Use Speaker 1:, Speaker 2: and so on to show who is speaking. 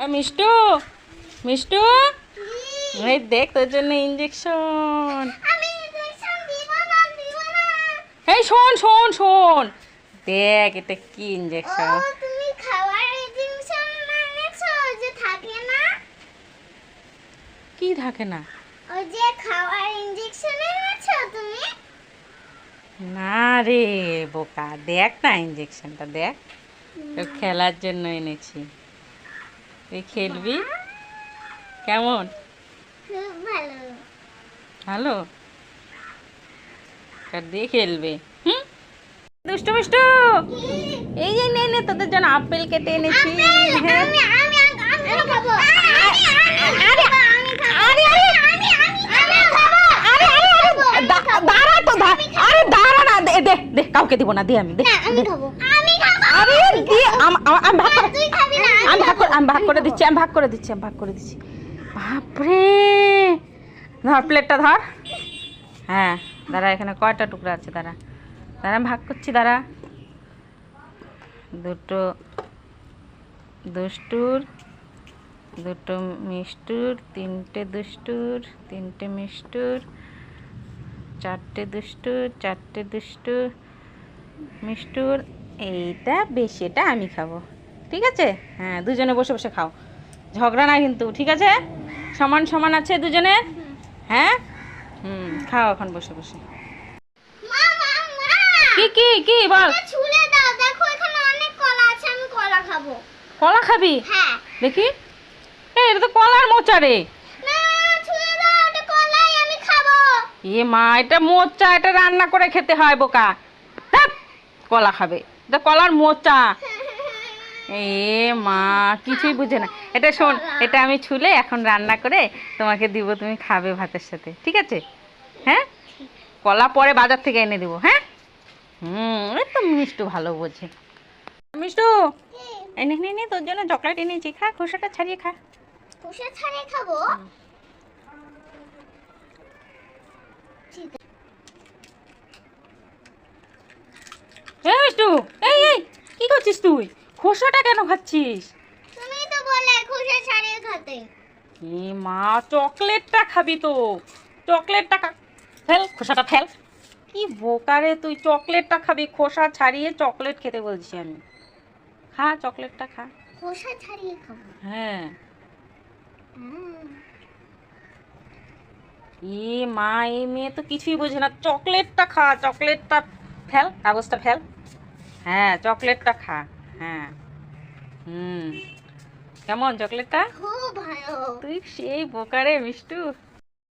Speaker 1: মিষ্টু? মিষ্টু? এই দেখ তোর জন্য ইঞ্জেকশন এই শোন শোন শোন। দেখ এটা কি ইঞ্জেকশন কি থাকে না?
Speaker 2: ওই যে খাওয়ার ইনজেকশন এনেছো তুমি?
Speaker 1: না রে বোকা দেখ না ইঞ্জেকশনটা দেখ। খেলার জন্য এনেছি। তুই খেলবি? কেমন?
Speaker 2: ভালো।
Speaker 1: কার দিয়ে খেলবে। হুম? দুষ্টু মিষ্টু! এই যে নে নে তোদের জন্য আপেল কেটে এনেছি। হ্যাঁ। আরে দাঁড়া তো দাঁড়া না দে দে কাউকে দিব না দে আমি দে আরে দিয়ে আম- আম- আমি ভাগ করে
Speaker 2: তুই খাবি না
Speaker 1: আমি ভাগ করে দিচ্ছি, আমি ভাগ করে দিচ্ছি, আমি ভাগ করে দিচ্ছি। বাপরে! ধর প্লেটটা ধর। হ্যাঁ দাঁড়া, এখানে কয়টা টুকরা আছে? দাঁড়া। দাঁড়া, আমি ভাগ করছি, দাঁড়া। দুটো দুষ্টুর, দুটো মিষ্টুর, তিনটে দুষ্টুর, তিনটে মিষ্টুর, চারটে দুষ্টুর চারটে দুষ্টুর, মিষ্টুর। এইটা বেশি, এটা আমি খাব। ঠিক আছে? হ্যাঁ দুজনে বসে বসে খাও। ঝগড়া না কিন্তু ঠিক আছে? সমান সমান আছে দুজনের হ্যাঁ? হুম খাও এখন বসে বসে। কি কি কি বল।
Speaker 2: ছুলে দাও দেখো এখানে অনেক কলা আছে আমি কলা খাব।
Speaker 1: কলা খাবি?
Speaker 2: হ্যাঁ।
Speaker 1: দেখি। এ এটা তো কলার মোচা রে। এ মা এটা মোচা এটা রান্না করে খেতে হয় বোকা। কলা খাবে। এটা কলার মোচা। এ মা কিছুই বুঝে না। এটা শোন এটা আমি ছুলে এখন রান্না করে তোমাকে দিব তুমি খাবে ভাতের সাথে ঠিক আছে? হ্যাঁ? কলা পরে বাজার থেকে এনে দিব হ্যাঁ? হুম তো মিষ্টু ভালো বোঝে। মিষ্টু এনে নে নে তোর জন্য চকলেট এনেছি খা খোসাটা ছাড়িয়ে খা।
Speaker 2: খোসা ছাড়িয়ে খাব?
Speaker 1: এই মিষ্টু এই এই কি করছিস তুই? খোসাটা কেন খাচ্ছিস?
Speaker 2: তুমি তো বলে খোসা ছাড়িয়ে খেতে।
Speaker 1: এ মা চকলেটটা খাবি তো। চকলেটটা খা ফেল খোসাটা ফেল। কি বোকারে তুই চকলেটটা খাবি খোসা ছাড়িয়ে চকলেট খেতে বলছি আমি। খা চকলেটটা খা।
Speaker 2: খোসা ছাড়িয়ে খাব।
Speaker 1: হ্যাঁ। এ মা এই মেয়ে তো কিছুই বোঝে না। চকলেটটা খা চকলেটটা ফেল কাগজটা ফেল। হ্যাঁ চকলেটটা খা। হ্যাঁ। হুম। কেমন চকলেটটা?
Speaker 2: খুব ভালো।
Speaker 1: তুই সেই বোকারে মিষ্টু।